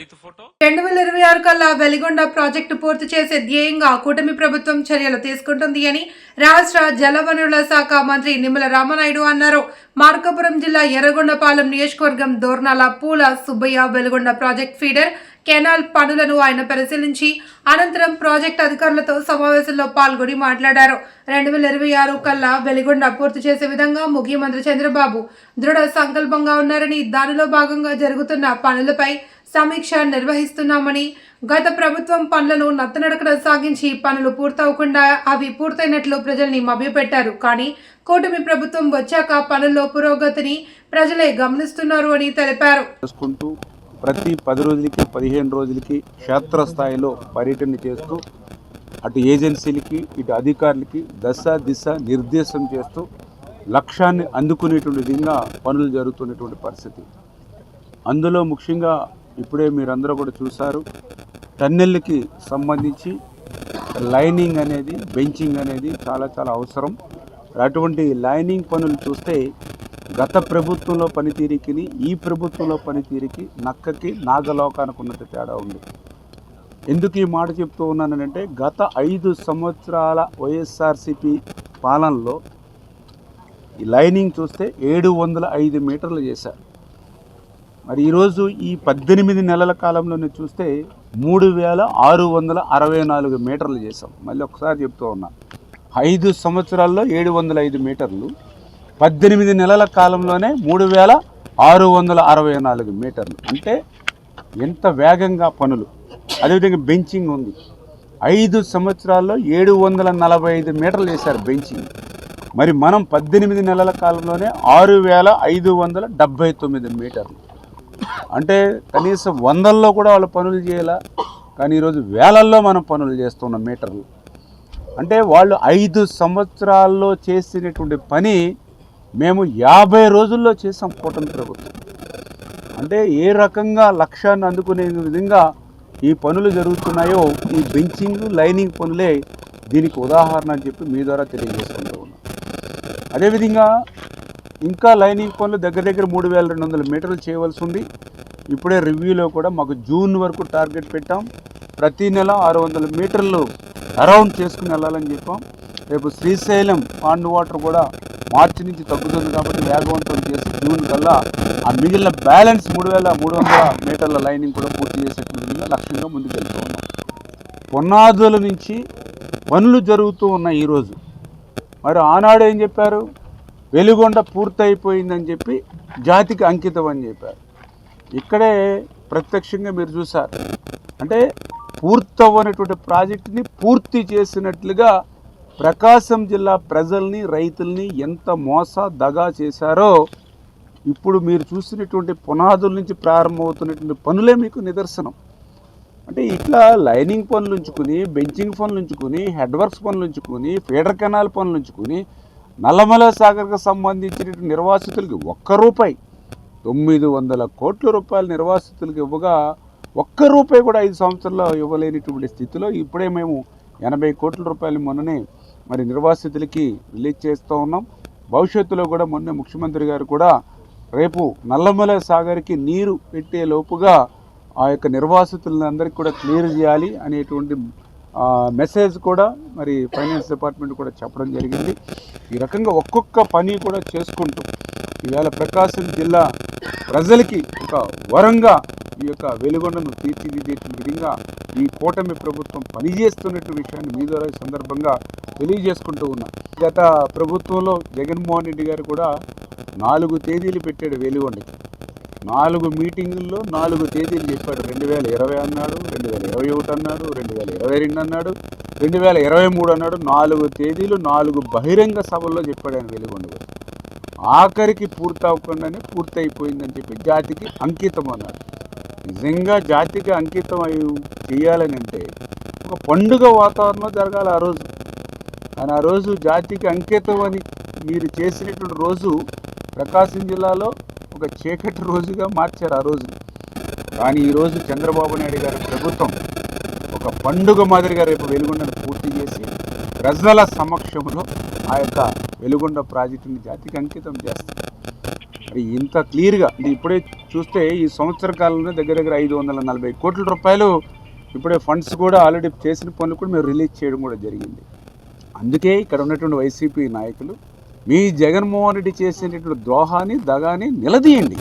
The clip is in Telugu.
రైతు ఫోటో? రెండు వేల ఇరవై ఆరు కల్లా వెలిగొండ ప్రాజెక్టు పూర్తి చేసే ధ్యేయంగా కూటమి ప్రభుత్వం చర్యలు తీసుకుంటుంది అని రాష్ట్ర జలవనరుల శాఖ మంత్రి నిమ్మల రామనాయుడు అన్నారు. మార్కాపురం జిల్లా ఎర్రగొండపాలెం నియోజకవర్గం Dornala Poola Subbaiah Veligonda project feeder canal పనులను ఆయన పరిశీలించి అనంతరం ప్రాజెక్ట్ అధికారులతో సమావేశంలో పాల్గొని మాట్లాడారు. రెండు వేల ఇరవై ఆరు కల్లా వెలిగొండ పూర్తి చేసే విధంగా ముఖ్యమంత్రి చంద్రబాబు దృఢ సంకల్పంగా ఉన్నారని దానిలో భాగంగా జరుగుతున్న పనులపై సమీక్ష నిర్వహిస్తున్నామని గత ప్రభుత్వం పనులను నత్తనడకన సాగించి పనులు పూర్తవకుండా అవి పూర్తయినట్లు ప్రజల్ని మభ్యపెట్టారు. కానీ కూటమి ప్రభుత్వం వచ్చాక పనుల్లో పురోగతిని ప్రజలే గమనిస్తున్నారు అని తెలిపారు. ప్రతి పది రోజులకి పదిహేను రోజులకి క్షేత్రస్థాయిలో పర్యటన చేస్తూ అటు ఏజెన్సీలకి ఇటు అధికారులకి దశ దిశ నిర్దేశం చేస్తూ లక్ష్యాన్ని అందుకునేటువంటి విధంగా పనులు జరుగుతున్నటువంటి పరిస్థితి. అందులో ముఖ్యంగా ఇప్పుడే మీరందరూ కూడా చూశారు టన్నెళ్ళకి సంబంధించి లైనింగ్ అనేది బెంచింగ్ అనేది చాలా చాలా అవసరం. అటువంటి లైనింగ్ పనులు చూస్తే గత ప్రభుత్వంలో పనితీరుకి ఈ ప్రభుత్వంలో పనితీరుకి నక్కకి నాగలోకానికి ఉన్నంత తేడా ఉంది. ఎందుకు ఈ మాట చెప్తూ ఉన్నానంటే గత ఐదు సంవత్సరాల వైఎస్ఆర్సిపి పాలనలో ఈ లైనింగ్ చూస్తే ఏడు వందల ఐదు మీటర్లు చేశారు. మరి ఈరోజు ఈ పద్దెనిమిది నెలల కాలంలోనే చూస్తే మూడు వేల ఆరు వందల అరవై నాలుగు మీటర్లు చేసాం మళ్ళీ ఒకసారి చెప్తూ ఉన్నా ఐదు సంవత్సరాల్లో ఏడు వందల ఐదు మీటర్లు పద్దెనిమిది నెలల కాలంలోనే మూడు వేల ఆరు వందల అరవై నాలుగు మీటర్లు. అంటే ఎంత వేగంగా పనులు. అదేవిధంగా బెంచింగ్ ఉంది. ఐదు సంవత్సరాల్లో ఏడు వందల నలభై ఐదు మీటర్లు వేశారు బెంచింగ్. మరి మనం పద్దెనిమిది నెలల కాలంలోనే ఆరు వేల ఐదు వందల డెబ్భై తొమ్మిది మీటర్లు. అంటే కనీసం వందల్లో కూడా వాళ్ళు పనులు చేయాల? కానీ ఈరోజు వేలల్లో మనం పనులు చేస్తున్న మీటర్లు. అంటే వాళ్ళు ఐదు సంవత్సరాల్లో చేసినటువంటి పని మేము యాభై రోజుల్లో చేసాం కూటమి ప్రభుత్వం. అంటే ఏ రకంగా లక్ష్యాన్ని అందుకునే విధంగా ఈ పనులు జరుగుతున్నాయో ఈ బెంచింగ్ లైనింగ్ పనులే దీనికి ఉదాహరణ అని చెప్పి మీ ద్వారా తెలియజేసుకుంటూ ఉన్నాం. అదేవిధంగా ఇంకా లైనింగ్ పనులు దగ్గర దగ్గర మూడు వేల రెండు వందల మీటర్లు చేయవలసి ఉంది. ఇప్పుడే రివ్యూలో కూడా మాకు జూన్ వరకు టార్గెట్ పెట్టాం. ప్రతి నెల ఆరు వందల మీటర్లు అరౌండ్ చేసుకుని వెళ్ళాలని చెప్పాం. రేపు శ్రీశైలం పాండ్ వాటర్ కూడా మార్చి నుంచి తగ్గుతుంది కాబట్టి వేగవంతం చేసి జూన్ కల్లా ఆ మిగిలిన బ్యాలెన్స్ మూడు వేల మూడు వందల మీటర్ల లైనింగ్ కూడా పూర్తి చేసేటువంటి లక్ష్యంగా ముందుకు వెళ్తూ ఉన్నాం పునాదుల నుంచి పనులు జరుగుతూ ఉన్నాయి ఈరోజు మరి ఆనాడు ఏం చెప్పారు? వెలుగొండ పూర్తయిపోయిందని చెప్పి జాతికి అంకితం అని చెప్పారు. ఇక్కడే ప్రత్యక్షంగా మీరు చూసారు అంటే పూర్తవ్వనటువంటి ప్రాజెక్టుని పూర్తి చేసినట్లుగా ప్రకాశం జిల్లా ప్రజల్ని రైతుల్ని ఎంత మోస దగా చేశారో ఇప్పుడు మీరు చూసినటువంటి పునాదుల నుంచి ప్రారంభమవుతున్నటువంటి పనులే మీకు నిదర్శనం. అంటే ఇట్లా లైనింగ్ పనులు ఉంచుకుని బెంచింగ్ పనులు ఉంచుకుని హెడ్ వర్క్స్ పనులు ఉంచుకుని ఫీడర్ కెనాల్ పనులు ఉంచుకుని నల్లమల సాగర్కి సంబంధించిన నిర్వాసితులకి ఒక్క రూపాయి తొమ్మిది వందల కోట్ల రూపాయలు నిర్వాసితులకు ఇవ్వగా ఒక్క రూపాయి కూడా ఐదు సంవత్సరాల్లో ఇవ్వలేనిటువంటి స్థితిలో ఇప్పుడే మేము ఎనభై కోట్ల రూపాయలు మొన్ననే మరి నిర్వాసితులకి రిలీజ్ చేస్తూ ఉన్నాం. భవిష్యత్తులో కూడా మొన్న ముఖ్యమంత్రి గారు కూడా రేపు నల్లమల సాగర్కి నీరు పెట్టే లోపుగా ఆ యొక్క నిర్వాసితులందరికీ కూడా క్లియర్ చేయాలి అనేటువంటి మెసేజ్ కూడా మరి ఫైనాన్స్ డిపార్ట్మెంట్ కూడా చెప్పడం జరిగింది. ఈ రకంగా ఒక్కొక్క పని కూడా చేసుకుంటూ ఈవేళ ప్రకాశం జిల్లా ప్రజలకి ఒక వరంగా ఈ యొక్క వెలుగొండను తీర్చిదిద్దేటువంటి విధంగా ఈ కూటమి ప్రభుత్వం పనిచేస్తున్నటువంటి విషయాన్ని మీ ద్వారా సందర్భంగా తెలియజేసుకుంటూ ఉన్నా. గత ప్రభుత్వంలో జగన్మోహన్ రెడ్డి గారు కూడా నాలుగు తేదీలు పెట్టాడు వెలుగొండకి నాలుగు మీటింగుల్లో నాలుగు తేదీలు చెప్పాడు. రెండు వేల ఇరవై అన్నాడు రెండు వేల ఇరవై ఒకటి అన్నాడు రెండు వేల ఇరవై రెండు అన్నాడు రెండు వేల ఇరవై మూడు అన్నాడు. నాలుగు తేదీలు నాలుగు బహిరంగ సభల్లో చెప్పాడు ఆయన వెలుగొండ ఆఖరికి పూర్తి అవ్వకుండానే పూర్తి అయిపోయిందని చెప్పి జాతికి అంకితం అన్నాడు నిజంగా జాతికి అంకితం అయి చేయాలని అంటే ఒక పండుగ వాతావరణం జరగాలి ఆ రోజు. కానీ ఆ రోజు జాతికి అంకితం అని మీరు చేసినటువంటి రోజు ప్రకాశం జిల్లాలో ఒక చీకటి రోజుగా మార్చారు ఆ రోజు. కానీ ఈరోజు చంద్రబాబు నాయుడు గారి ప్రభుత్వం ఒక పండుగ మాదిరిగా రేపు వెలుగొండను పూర్తి చేసి ప్రజల సమక్షంలో ఆ యొక్క వెలుగొండ ప్రాజెక్టుని జాతికి అంకితం చేస్తారు మరి ఇంత క్లియర్గా ఇప్పుడే చూస్తే ఈ సంవత్సర కాలంలో దగ్గర దగ్గర ఐదు వందల నలభై కోట్ల రూపాయలు ఇప్పుడే ఫండ్స్ కూడా ఆల్రెడీ చేసిన పనులు కూడా మేము రిలీజ్ చేయడం కూడా జరిగింది. అందుకే ఇక్కడ ఉన్నటువంటి వైసీపీ నాయకులు మీ జగన్మోహన్ రెడ్డి చేసినటువంటి ద్రోహాన్ని దగాని నిలదీయండి.